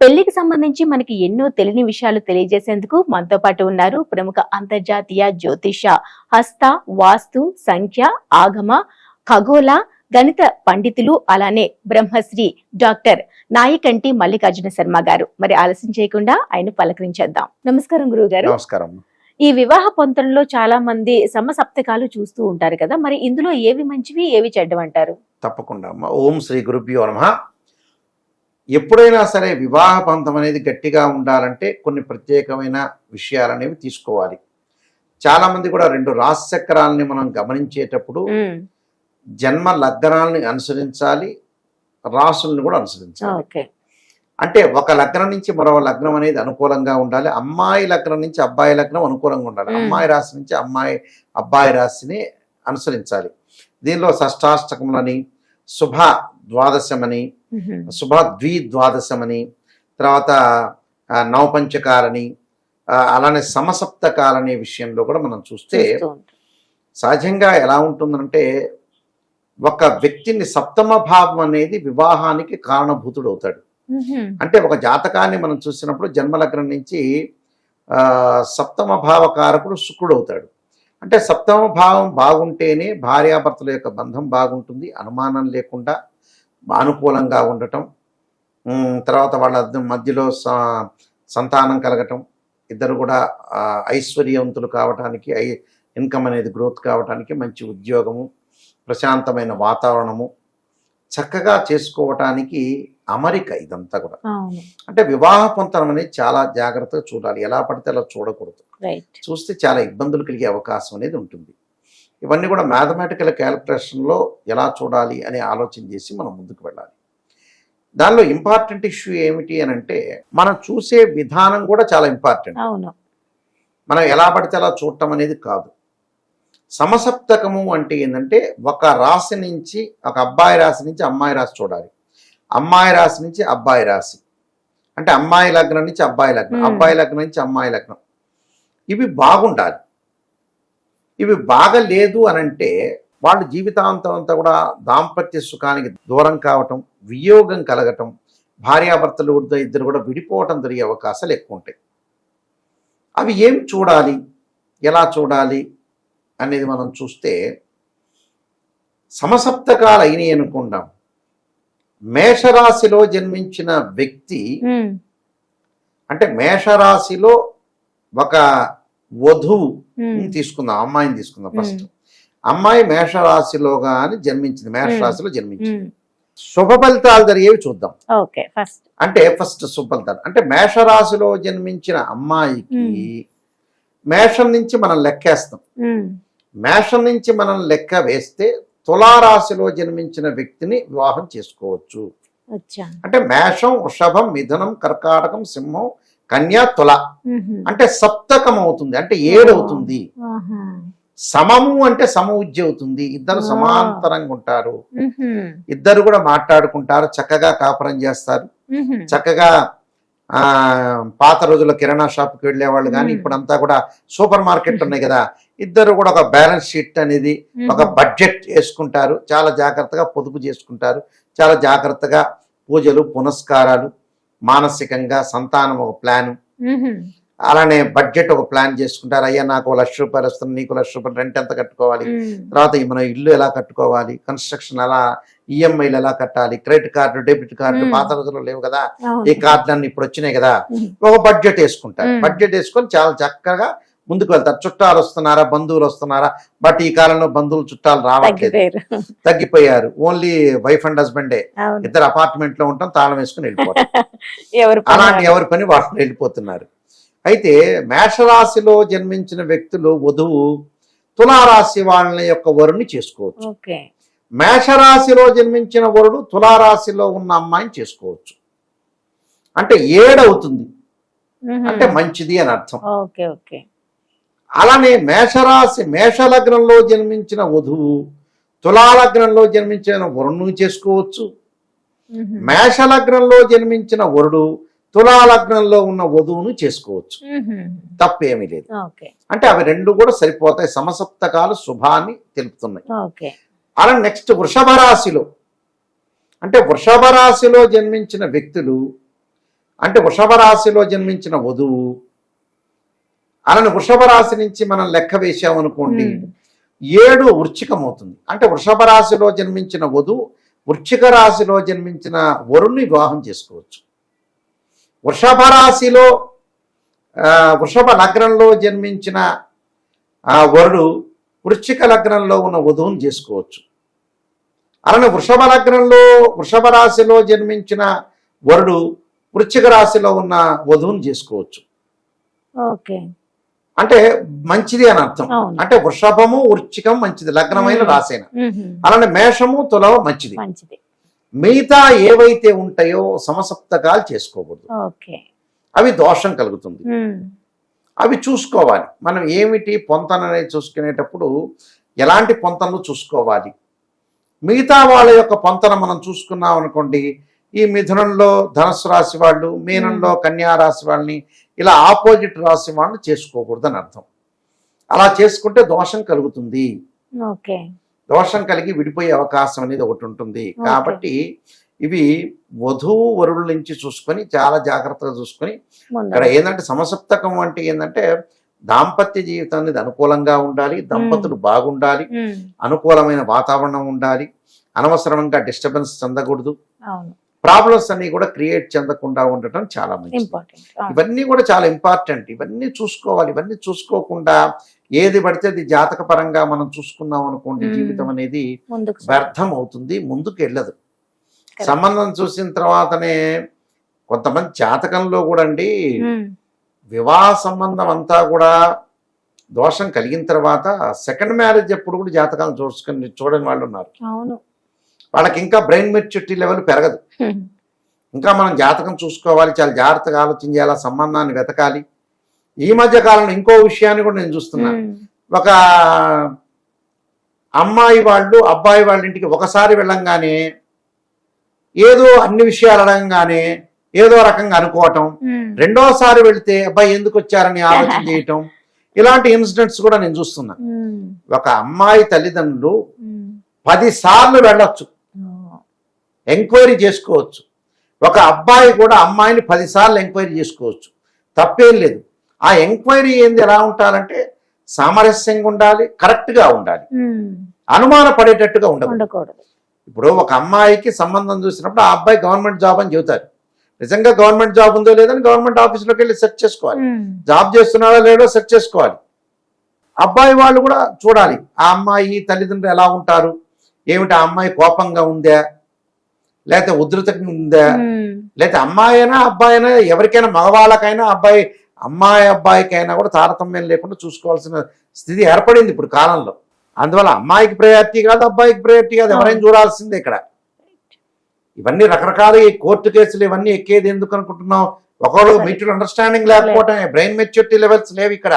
పెళ్ళికి సంబంధించి మనకి ఎన్నో తెలియని విషయాలు తెలియజేసేందుకు మనతో పాటు ఉన్నారు ప్రముఖ అంతర్జాతీయ జ్యోతిష హస్త వాస్తు సంఖ్య ఆగమ ఖగోళ గణిత పండితులు అలానే బ్రహ్మశ్రీ డాక్టర్ నాయకంటి మల్లికార్జున శర్మ గారు. మరి ఆలస్యం చేయకుండా ఆయన పలకరించేద్దాం. నమస్కారం గురువు గారు నమస్కారం. ఈ వివాహ పొంతనలో చాలా మంది సమసప్తకాలు చూస్తూ ఉంటారు కదా మరి ఇందులో ఏవి మంచివి ఏవి చెడ్డవంటారు? తప్పకుండా ఓం శ్రీ గురుభ్యో నమ. ఎప్పుడైనా సరే వివాహ పంతం అనేది గట్టిగా ఉండాలంటే కొన్ని ప్రత్యేకమైన విషయాలు అనేవి తీసుకోవాలి. చాలా మంది కూడా రెండు రాశి చక్రాలని మనం గమనించేటప్పుడు జన్మ లగ్నాలని అనుసరించాలి రాసుల్ని కూడా అనుసరించాలి. అంటే ఒక లగ్నం నుంచి మరో లగ్నం అనేది అనుకూలంగా ఉండాలి. అమ్మాయి లగ్నం నుంచి అబ్బాయి లగ్నం అనుకూలంగా ఉండాలి. మ్మ్. అమ్మాయి రాశి నుంచి అమ్మాయి అబ్బాయి రాశిని అనుసరించాలి. దీనిలో షష్టాష్టకములని శుభ ద్వాదశమని శుభ ద్విద్వాదశమని తర్వాత నవపంచకాలని అలానే సమసప్తకాలనే విషయంలో కూడా మనం చూస్తే. సహజంగా ఎలా ఉంటుందంటే ఒక వ్యక్తిని సప్తమ భావం అనేది వివాహానికి కారణభూతుడు అవుతాడు. ఉహుం, అంటే ఒక జాతకాన్ని మనం చూసినప్పుడు జన్మలగ్నం నుంచి సప్తమ భావకారకుడు శుక్రుడు అవుతాడు. అంటే సప్తమ భావం బాగుంటేనే భార్యాభర్తల యొక్క బంధం బాగుంటుంది అనుమానం లేకుండా అనుకూలంగా ఉండటం తర్వాత వాళ్ళ మధ్యలో సంతానం కలగటం ఇద్దరు కూడా ఐశ్వర్యవంతులు కావటానికి ఐ ఇన్కమ్ అనేది గ్రోత్ కావటానికి మంచి ఉద్యోగము ప్రశాంతమైన వాతావరణము చక్కగా చేసుకోవటానికి అమరిక ఇదంతా కూడా. అంటే వివాహ పొంతనం అనేది చాలా జాగ్రత్తగా చూడాలి. ఎలా పడితే అలా చూడకూడదు. చూస్తే చాలా ఇబ్బందులు కలిగే అవకాశం అనేది ఉంటుంది. ఇవన్నీ కూడా మ్యాథమెటికల్ క్యాలిక్యులేషన్లో ఎలా చూడాలి అని ఆలోచన చేసి మనం ముందుకు వెళ్ళాలి. దానిలో ఇంపార్టెంట్ ఇష్యూ ఏమిటి అని అంటే మనం చూసే విధానం కూడా చాలా ఇంపార్టెంట్ అవును. మనం ఎలా పడితే అలా చూడటం అనేది కాదు. సమసప్తకము అంటే ఏంటంటే ఒక రాశి నుంచి ఒక అబ్బాయి రాశి నుంచి అమ్మాయి రాశి చూడాలి. అమ్మాయి రాశి నుంచి అబ్బాయి రాశి. అంటే అమ్మాయి లగ్నం నుంచి అబ్బాయి లగ్నం. అబ్బాయి లగ్నం నుంచి అమ్మాయి లగ్నం. ఇవి బాగుండాలి. ఇవి బాగలేదు అని అంటే వాళ్ళు జీవితాంతం అంతా కూడా దాంపత్య సుఖానికి దూరం కావటం వియోగం కలగటం భార్యాభర్తలు ఇద్దరు కూడా విడిపోవటం జరిగే అవకాశాలు ఎక్కువ ఉంటాయి. అవి ఏం చూడాలి? ఎలా చూడాలి? అనేది మనం చూస్తే సమసప్తకాలు అయినాయి అనుకుందాం. మేషరాశిలో జన్మించిన వ్యక్తి అంటే మేషరాశిలో ఒక వధువు తీసుకుందాం అమ్మాయిని తీసుకుందాం ఫస్ట్ అమ్మాయి మేషరాశిలో కానీ జన్మించింది మేషరాశిలో జన్మించింది. శుభ ఫలితాలు జరిగేవి చూద్దాం. అంటే ఫస్ట్ శుభ ఫలితాలు. అంటే మేషరాశిలో జన్మించిన అమ్మాయికి మ్మ్. మేషం నుంచి మనం లెక్కేస్తాం. మేషం నుంచి మనం లెక్క వేస్తే తులారాశిలో జన్మించిన వ్యక్తిని వివాహం చేసుకోవచ్చు. అంటే మేషం వృషభం మిథునం కర్కాటకం సింహం కన్యా తుల. అంటే సప్తకం అవుతుంది అంటే ఏడు అవుతుంది ఆహా, సమము అంటే సమవుజ్య అవుతుంది ఇద్దరు. సమాంతరంగా ఉంటారు. ఇద్దరు కూడా మాట్లాడుకుంటారు చక్కగా కాపురం చేస్తారు. చక్కగా ఆ పాత రోజుల్లో కిరాణా షాప్కి వెళ్ళేవాళ్ళు కానీ. ఇప్పుడంతా కూడా సూపర్ మార్కెట్ ఉన్నాయి కదా. ఇద్దరు కూడా ఒక బ్యాలెన్స్ షీట్ అనేది ఒక బడ్జెట్ వేసుకుంటారు చాలా జాగ్రత్తగా పొదుపు చేసుకుంటారు. చాలా జాగ్రత్తగా పూజలు పునస్కారాలు మానసికంగా సంతానం ఒక ప్లాన్. అలానే బడ్జెట్ ఒక ప్లాన్ చేసుకుంటారు. అయ్యా నాకు లక్ష రూపాయలు వస్తుంది నీకు లక్ష రూపాయలు రెంట్ ఎంత కట్టుకోవాలి? తర్వాత మన ఇల్లు ఎలా కట్టుకోవాలి? కన్స్ట్రక్షన్ ఎలా? ఈఎంఐలు ఎలా కట్టాలి? Credit card debit card. పాత రోజుల్లో లేవు కదా. ఈ కార్డులన్నీ ఇప్పుడు వచ్చినాయి కదా? ఒక బడ్జెట్ వేసుకుంటారు. బడ్జెట్ వేసుకొని చాలా చక్కగా ముందుకు వెళ్తారు. చుట్టాలు వస్తున్నారా? బంధువులు వస్తున్నారా? బట్ ఈ కాలంలో బంధువులు చుట్టాలు రావట్లేదు. తగ్గిపోయారు. ఓన్లీ వైఫ్ అండ్ హస్బెండే ఇద్దరు అపార్ట్మెంట్లో ఉంటాం తాళం వేసుకుని వెళ్ళిపోతారు అలాంటి. ఎవరి పని వాళ్ళు వెళ్ళిపోతున్నారు. అయితే మేషరాశిలో జన్మించిన వ్యక్తులు వధువు తులారాశి వాళ్ళ యొక్క వరుణ్ణి చేసుకోవచ్చు. మేషరాశిలో జన్మించిన వరుడు తులారాశిలో ఉన్న అమ్మాయిని చేసుకోవచ్చు. అంటే ఏడవుతుంది. అంటే మంచిది అని అర్థం. Okay okay. అలానే మేషరాశి మేషలగ్నంలో జన్మించిన వధువు తులాలగ్నంలో జన్మించిన వరుణ్ణి చేసుకోవచ్చు. మేషలగ్నంలో జన్మించిన వరుడు తులాలగ్నంలో ఉన్న వధువును చేసుకోవచ్చు. తప్పేమీ లేదు. అంటే అవి రెండు కూడా సరిపోతాయి. సమసప్తకాలు శుభాన్ని తెలుపుతున్నాయి. అలా నెక్స్ట్ వృషభ రాశిలో. అంటే వృషభ రాశిలో జన్మించిన వ్యక్తులు అంటే వృషభ రాశిలో జన్మించిన వధువు అలానే వృషభ రాశి నుంచి మనం లెక్క వేసామనుకోండి. ఏడు వృచ్చికం అవుతుంది అంటే వృషభ రాశిలో జన్మించిన వధువు వృచ్చిక రాశిలో జన్మించిన వరుణ్ణి వివాహం చేసుకోవచ్చు. వృషభ రాశిలో వృషభ లగ్నంలో జన్మించిన ఆ వరుడు వృశ్చిక లగ్నంలో ఉన్న వధువుని చేసుకోవచ్చు. అలానే వృషభ లగ్నంలో వృషభ రాశిలో జన్మించిన వరుడు వృశ్చిక రాశిలో ఉన్న వధువుని చేసుకోవచ్చు. ఓకే. అంటే మంచిది అని అర్థం. అంటే వృషభము వృశ్చికం మంచిది. లగ్నమైన ఉహుం. అలానే మేషము తులవ మంచిది. మిగతా ఏవైతే ఉంటాయో సమసప్తకాలు చేసుకోకూడదు. అవి దోషం కలుగుతుంది. అవి చూసుకోవాలి. మనం ఏమిటి పొంతన అనేది చూసుకునేటప్పుడు ఎలాంటి పొంతనలు చూసుకోవాలి? మిగతా వాళ్ళ యొక్క పొంతన మనం చూసుకున్నాం అనుకోండి ఈ మిథునంలో ధనుసు రాశి వాళ్ళు మీనంలో కన్యా రాశి వాళ్ళని ఇలా ఆపోజిట్ రాశి వాళ్ళని చేసుకోకూడదని అర్థం. అలా చేసుకుంటే దోషం కలుగుతుంది. దోషం కలిగి విడిపోయే అవకాశం అనేది ఒకటి ఉంటుంది. కాబట్టి ఇవి వధువు వరుల నుంచి చూసుకొని చాలా జాగ్రత్తగా చూసుకొని ఇక్కడ ఏంటంటే సమసప్తకం అంటే ఏంటంటే దాంపత్య జీవితం అనేది అనుకూలంగా ఉండాలి దంపతులు బాగుండాలి. అనుకూలమైన వాతావరణం ఉండాలి అనవసరంగా డిస్టర్బెన్స్ చెందకూడదు. ప్రాబ్లమ్స్ అన్ని కూడా క్రియేట్ చెందకుండా ఉండటం చాలా మంచిది ఇంపార్టెంట్ ఇవన్నీ కూడా చాలా ఇంపార్టెంట్ ఇవన్నీ చూసుకోవాలి ఇవన్నీ చూసుకోకుండా ఏది పడితే అది జాతక పరంగా మనం చూసుకున్నాం అనుకోండి. జీవితం అనేది. వ్యర్థం అవుతుంది ముందుకు వెళ్ళదు. సంబంధం చూసిన తర్వాతనే కొంతమంది జాతకంలో కూడా అండి. వివాహ సంబంధం అంతా కూడా దోషం కలిగిన తర్వాత సెకండ్ మ్యారేజ్ ఎప్పుడు కూడా జాతకాలు చూసుకొని చూడని వాళ్ళు ఉన్నారు అవును వాళ్ళకి ఇంకా బ్రెయిన్ మెచ్యూరిటీ లెవెల్ పెరగదు. ఇంకా మనం జాతకం చూసుకోవాలి చాలా జాగ్రత్తగా ఆలోచన చేయాలి సంబంధాన్ని వెతకాలి ఈ మధ్య కాలంలో ఇంకో విషయాన్ని కూడా నేను చూస్తున్నాను. ఒక అమ్మాయి వాళ్ళు అబ్బాయి వాళ్ళ ఇంటికి ఒకసారి వెళ్ళంగానే ఏదో అన్ని విషయాలు అడగంగానే ఏదో రకంగా అనుకోవటం. రెండోసారి వెళితే అబ్బాయి ఎందుకు వచ్చారని ఆలోచన చేయటం ఇలాంటి ఇన్సిడెంట్స్ కూడా నేను చూస్తున్నా. ఒక అమ్మాయి తల్లిదండ్రులు. పది సార్లు వెళ్ళొచ్చు. ఎంక్వైరీ చేసుకోవచ్చు. ఒక అబ్బాయి కూడా అమ్మాయిని పదిసార్లు ఎంక్వైరీ చేసుకోవచ్చు. తప్పేం లేదు. ఆ ఎంక్వైరీ ఏంది ఎలా ఉండాలంటే సామరస్యంగా ఉండాలి కరెక్ట్గా ఉండాలి. అనుమాన పడేటట్టుగా ఉండకూడదు. ఇప్పుడు ఒక అమ్మాయికి సంబంధం చూసినప్పుడు ఆ అబ్బాయి గవర్నమెంట్ జాబ్ అని చెబుతారు. నిజంగా గవర్నమెంట్ జాబ్ ఉందో లేదని గవర్నమెంట్ ఆఫీస్లోకి వెళ్ళి సెర్చ్ చేసుకోవాలి. జాబ్ చేస్తున్నాడో లేడో సెర్చ్ చేసుకోవాలి. అబ్బాయి వాళ్ళు కూడా చూడాలి ఆ అమ్మాయి తల్లిదండ్రులు ఎలా ఉంటారు? ఏమిటి ఆ అమ్మాయి కోపంగా ఉందా? లేకపోతే ఉధృతంగా ఉందా. లేకపోతే అమ్మాయి అయినా అబ్బాయి అయినా ఎవరికైనా మగవాళ్ళకైనా అబ్బాయి అమ్మాయి అబ్బాయికైనా కూడా తారతమ్యం లేకుండా చూసుకోవాల్సిన స్థితి ఏర్పడింది ఇప్పుడు కాలంలో. అందువల్ల అమ్మాయికి ప్రయారిటీ కాదు అబ్బాయికి ప్రయారిటీ కాదు ఎవరైనా చూడాల్సిందే ఇక్కడ. ఇవన్నీ రకరకాల ఈ కోర్టు కేసులు ఇవన్నీ ఎక్కేది ఎందుకు అనుకుంటున్నాం ఒకళ్ళు సరే. మెచ్యూర్ అండర్స్టాండింగ్ లేకపోవటం బ్రెయిన్ మెచ్యూరిటీ లెవెల్స్ లేవు ఇక్కడ.